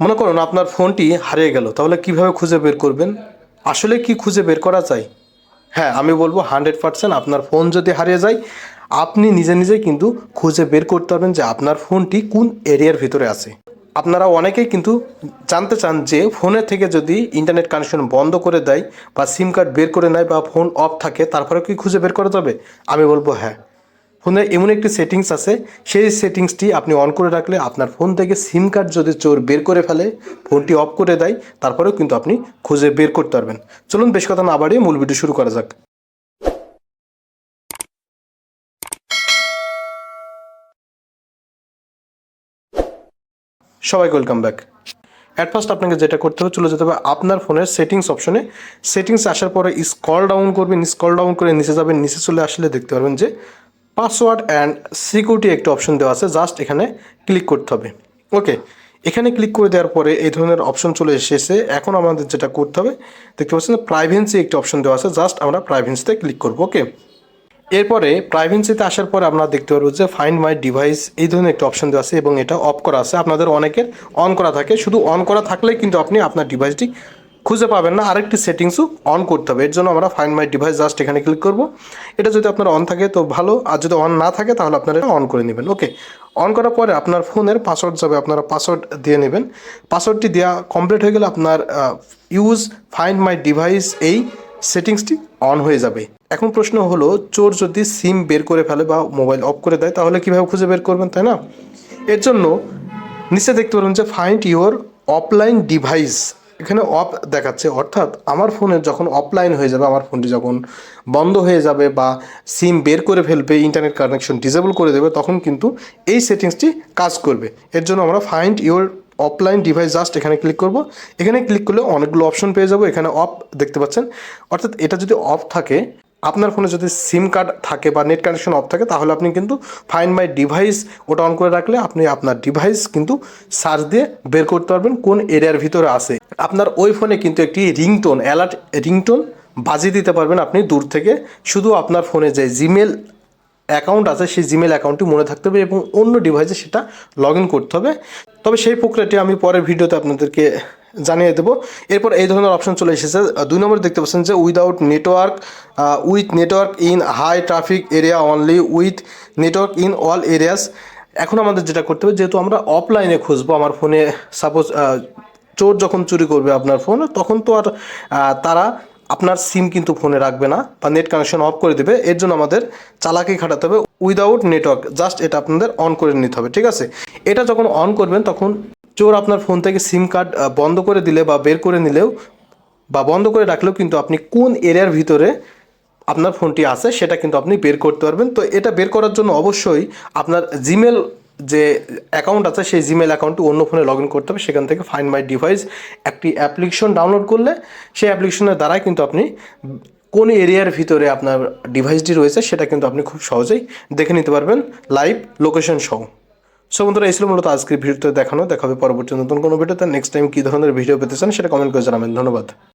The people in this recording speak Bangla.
মনে করুন আপনার ফোনটি হারিয়ে গেল, তাহলে কীভাবে খুঁজে বের করবেন? আসলে কি খুঁজে বের করা যায়? হ্যাঁ আমি বলব হান্ড্রেড পার্সেন্ট আপনার ফোন যদি হারিয়ে যায়, আপনি নিজে নিজেই কিন্তু খুঁজে বের করতে পারবেন যে আপনার ফোনটি কোন এরিয়ার ভিতরে আছে। আপনারা অনেকেই কিন্তু জানতে চান যে ফোনের থেকে যদি ইন্টারনেট কানেকশন বন্ধ করে দেয় বা সিম কার্ড বের করে নেয় বা ফোন অফ থাকে তারপরে কি খুঁজে বের করা যাবে? আমি বলব হ্যাঁ। ফোনে এমন একটি সেটিংস আছে, সেই সেটিংসটি আপনি অন করে রাখলে আপনার ফোন থেকে সিম কার্ড যদি চোর বের করে ফেলে ফোনটি অফ করে দেয়, তারপরেও কিন্তু আপনি খুঁজে বের করতে পারবেন। চলুন বেশ কথা না বাড়িয়ে মূল ভিডিও শুরু করা যাক। সবাইকে ওয়েলকাম ব্যাক অ্যাট ফার্স্ট আপনাকে যেটা করতে হবে, চলে যেতে হবে আপনার ফোনের সেটিংস অপশনে সেটিংস আসার পরে স্কল ডাউন করবেন স্কল ডাউন করে নিচে যাবেন, নিচে চলে আসলে দেখতে পারবেন যে পাসওয়ার্ড অ্যান্ড সিকিউরিটি একটা অপশন দেওয়া আছে জাস্ট এখানে ক্লিক করতে হবে। ওকে এখানে ক্লিক করে দেওয়ার পরে এই ধরনের অপশন চলে এসেছে। এখন আমাদের যেটা করতে হবে, দেখতে পাচ্ছেন প্রাইভেন্সি একটা অপশন দেওয়া আছে জাস্ট আমরা প্রাইভেন্সিতে ক্লিক করব ওকে এরপরে প্রাইভেন্সিতে আসার পরে আপনারা দেখতে পারব যে ফাইন্ড মাই ডিভাইস এই ধরনের একটা অপশন দেওয়া আছে এবং এটা অফ করা আছে। আপনাদের অনেকের অন করা থাকে, শুধু অন করা থাকলেই কিন্তু আপনি আপনার ডিভাইসটি খুঁজে পাবেন না, আরেকটি সেটিংসও অন করতে হবে। এর জন্য আমরা ফাইন্ড মাই ডিভাইস জাস্ট এখানে ক্লিক করব। এটা যদি আপনার অন থাকে তো ভালো, আর যদি অন না থাকে তাহলে আপনারা অন করে নেবেন। ওকে অন করার পরে আপনার ফোনের পাসওয়ার্ড যাবে আপনারা পাসওয়ার্ড দিয়ে নেবেন। পাসওয়ার্ডটি দেওয়া কমপ্লিট হয়ে গেলে আপনার ইউজ ফাইন্ড মাই ডিভাইস এই সেটিংসটি অন হয়ে যাবে। এখন প্রশ্ন হলো, চোর যদি সিম বের করে ফেলে বা মোবাইল অফ করে দেয়, তাহলে কীভাবে খুঁজে বের করবেন, তাই না? এর জন্য নিচে দেখতে পারবেন যে ফাইন্ড ইউর অফলাইন ডিভাইস এখানে অফ দেখাচ্ছে, অর্থাৎ আমার ফোনে যখন অফলাইন হয়ে যাবে, আমার ফোনটি যখন বন্ধ হয়ে যাবে বা সিম বের করে ফেলবে ইন্টারনেট কানেকশন ডিসেবল করে দেবে, তখন কিন্তু এই সেটিংসটি কাজ করবে। এর জন্য আমরা find your offline device just এখানে ক্লিক করব। এখানে ক্লিক করলে অনেকগুলো অপশন পেয়ে যাব। এখানে অফ দেখতে পাচ্ছেন। অর্থাৎ এটা যদি অফ থাকে আপনার ফোনে যদি সিম কার্ড থাকে বা নেট কানেকশন অফ থাকে, তাহলে আপনি কিন্তু ফাইন মাই ডিভাইস ওটা অন করে রাখলে আপনি আপনার ডিভাইস কিন্তু সার্চ দিয়ে বের করতে পারবেন কোন এরিয়ার ভিতরে আছে। আপনার ওই ফোনে কিন্তু একটি রিংটোন অ্যালার্ট রিংটোন বাজিয়ে দিতে পারবেন আপনি দূর থেকে। শুধু আপনার ফোনে যে জিমেল অ্যাকাউন্ট আছে, সেই জিমেল অ্যাকাউন্টটি মনে থাকতে হবে এবং অন্য ডিভাইসে সেটা লগ করতে হবে। তবে সেই প্রক্রিয়াটি আমি পরের ভিডিওতে আপনাদেরকে জানিয়ে দেবো। এরপর এই ধরনের অপশন চলে এসেছে। দুই নম্বরে দেখতে পাচ্ছেন যে without network with network in high traffic area only with network in all areas এখন আমাদের যেটা করতে হবে, যেহেতু আমরা অফলাইনে খুঁজবো, আমার ফোনে সাপোজ চোর যখন চুরি করবে আপনার ফোন, তখন তো আর তারা আপনার সিম কিন্তু ফোনে রাখবে না বা নেট কানেকশন অফ করে দেবে। এর জন্য আমাদের চালাকি খাটাতে হবে। উইদাউট নেটওয়ার্ক জাস্ট এটা আপনাদের অন করে নিতে হবে, ঠিক আছে? এটা যখন অন করবেন, তখন চোর আপনার ফোন থেকে সিম কার্ড বন্ধ করে দিলে বা বের করে নিলেও বা বন্ধ করে রাখলেও কিন্তু আপনি কোন এরিয়ার ভিতরে আপনার ফোনটি আছে সেটা কিন্তু আপনি বের করতে পারবেন। তো এটা বের করার জন্য অবশ্যই আপনার জিমেল যে অ্যাকাউন্ট আছে সেই জিমেল অ্যাকাউন্টটি অন্য ফোনে লগ ইন করতে হবে। সেখান থেকে ফাইন্ড মাই ডিভাইস একটি অ্যাপ্লিকেশন ডাউনলোড করলে সেই অ্যাপ্লিকেশনের দ্বারাই কিন্তু আপনি কোন এরিয়ার ভিতরে আপনার ডিভাইসটি রয়েছে সেটা কিন্তু আপনি খুব সহজেই দেখে নিতে পারবেন। লাইভ লোকেশন সহ। সো বন্ধুরা, এই ছিল মূলত আজকের ভিডিওতে দেখানো। দেখাবে পরবর্তী নতুন কোনো ভিডিওতে। নেক্সট টাইম কী ধরনের ভিডিও পেতে চান সেটা কমেন্ট করে জানাবেন। ধন্যবাদ।